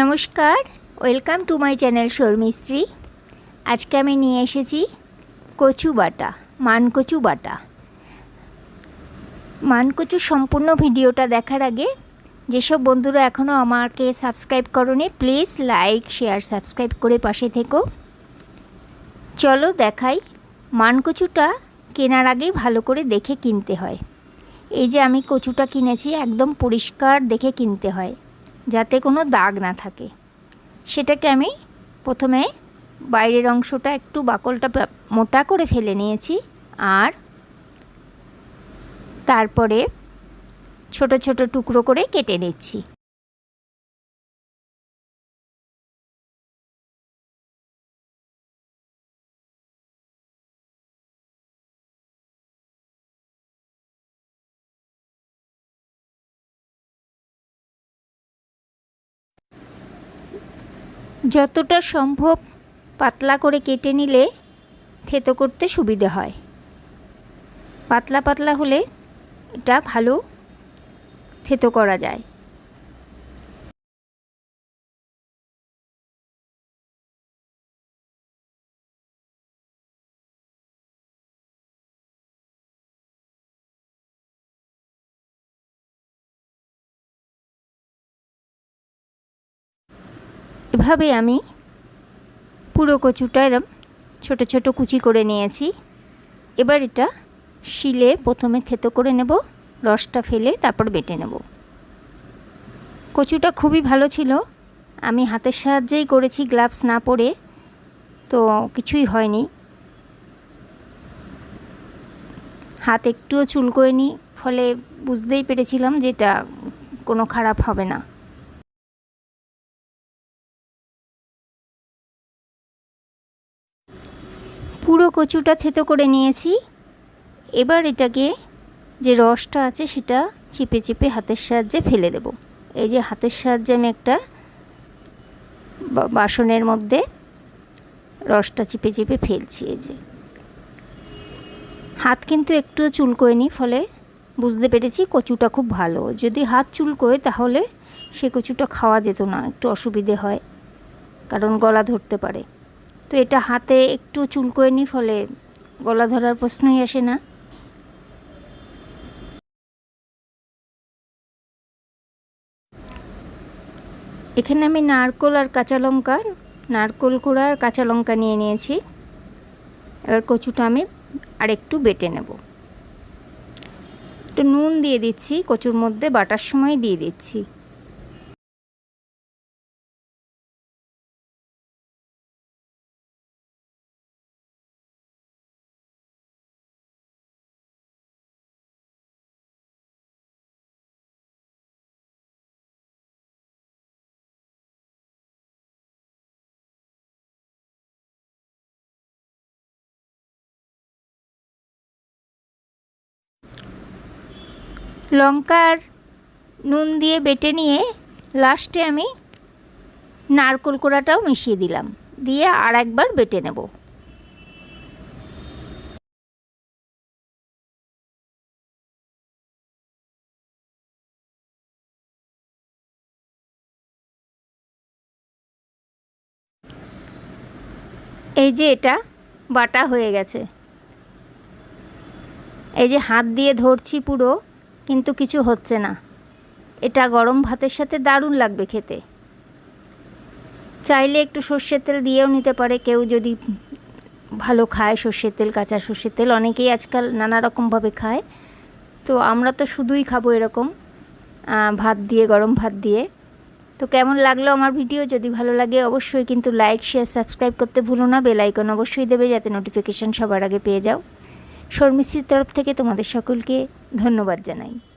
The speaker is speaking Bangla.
নমস্কার, ওয়েলকাম টু মাই চ্যানেল শর্মিস্ত্রী আজকে আমি নিয়ে এসেছি কচু বাটা মানকচু বাটা। মানকচু সম্পূর্ণ ভিডিওটা দেখার আগে, যেসব বন্ধুরা এখনও আমাকে সাবস্ক্রাইব করনি, প্লিজ লাইক, শেয়ার, সাবস্ক্রাইব করে পাশে থেকো। চলো দেখাই মানকচুটা কেনার আগে ভালো করে দেখে কিনতে হয়। এই যে আমি কচুটা কিনেছি, একদম পরিষ্কার দেখে কিনতে হয়। যাতে কোনো দাগ না থাকে। সেটাকে আমি প্রথমে বাইরের অংশটা একটু বাকলটা মোটা করে ফেলে নিয়েছি আর তারপরে ছোট ছোট টুকরো করে কেটে নিচ্ছি। যতটা সম্ভব পাতলা করে কেটে নিলে থেতো করতে সুবিধে হয়। পাতলা পাতলা হলে এটা ভালো থেতো করা যায়। এভাবে আমি পুরো কচুটা এরম ছোটো ছোটো কুচি করে নিয়েছি। এবার এটা শিলে প্রথমে থেতো করে নেব, রসটা ফেলে তারপর বেটে নেব। কচুটা খুবই ভালো ছিল। আমি হাতের সাহায্যেই করেছি, গ্লাভস না পরে, তো কিছুই হয়নি। হাত একটুও চুলকোয়নি ফলে বুঝতেই পেরেছিলাম যে এটা কোনো খারাপ হবে না। পুরো কচুটা থেতো করে নিয়েছি। এবার এটাকে যে রসটা আছে সেটা চিপে চিপে হাতের সাহায্যে ফেলে দেব। এই যে হাতের সাহায্যে আমি একটা বাসনের মধ্যে রসটা চিপে চিপে ফেলছি এই যে। হাত কিন্তু একটুও চুলকোয়নি, ফলে বুঝতে পেরেছি কচুটা খুব ভালো। যদি হাত চুলকোয় তাহলে সে কচুটা খাওয়া যেত না, একটু অসুবিধে হয়, কারণ গলা ধরতে পারে। তো এটা হাতে একটু চুলকোয়নি ফলে গলা ধরার প্রশ্নই আসে না। এখানে আমি নারকোল আর কাঁচা লঙ্কা, নারকোল কোড়া আর কাঁচা লঙ্কা নিয়ে নিয়েছি। এবার কচুটা আমি আর একটু বেটে নেব। একটু নুন দিয়ে দিচ্ছি, কচুর মধ্যে বাটার সময় দিয়ে দিচ্ছি। লঙ্কার নুন দিয়ে বেটে নিয়ে লাস্টে আমি নারকোল কোড়াটাও মিশিয়ে দিলাম। দিয়ে আর একবার বেটে নেব। এই যে এটা, বাটা হয়ে গেছে। এই যে হাত দিয়ে ধরছি পুরো কিন্তু কিছু হচ্ছে না। এটা গরম ভাতের সাথে দারুণ লাগবে খেতে। চাইলে একটু সর্ষের তেল দিয়েও নিতে পারে। কেউ যদি ভালো খায় সর্ষের তেল, কাঁচা সর্ষের তেল, অনেকেই আজকাল নানা রকমভাবে খায়। তো আমরা তো শুধুই খাব এরকম ভাত দিয়ে, গরম ভাত দিয়ে। তো কেমন লাগল আমার ভিডিও? যদি ভালো লাগে অবশ্যই কিন্তু লাইক শেয়ার সাবস্ক্রাইব করতে ভুলো না। বেলাইকন অবশ্যই দেবে যাতে নোটিফিকেশান সবার আগে পেয়ে যাও। শর্মিশ্রীর তরফ থেকে তোমাদের সকলকে ধন্যবাদ জানাই।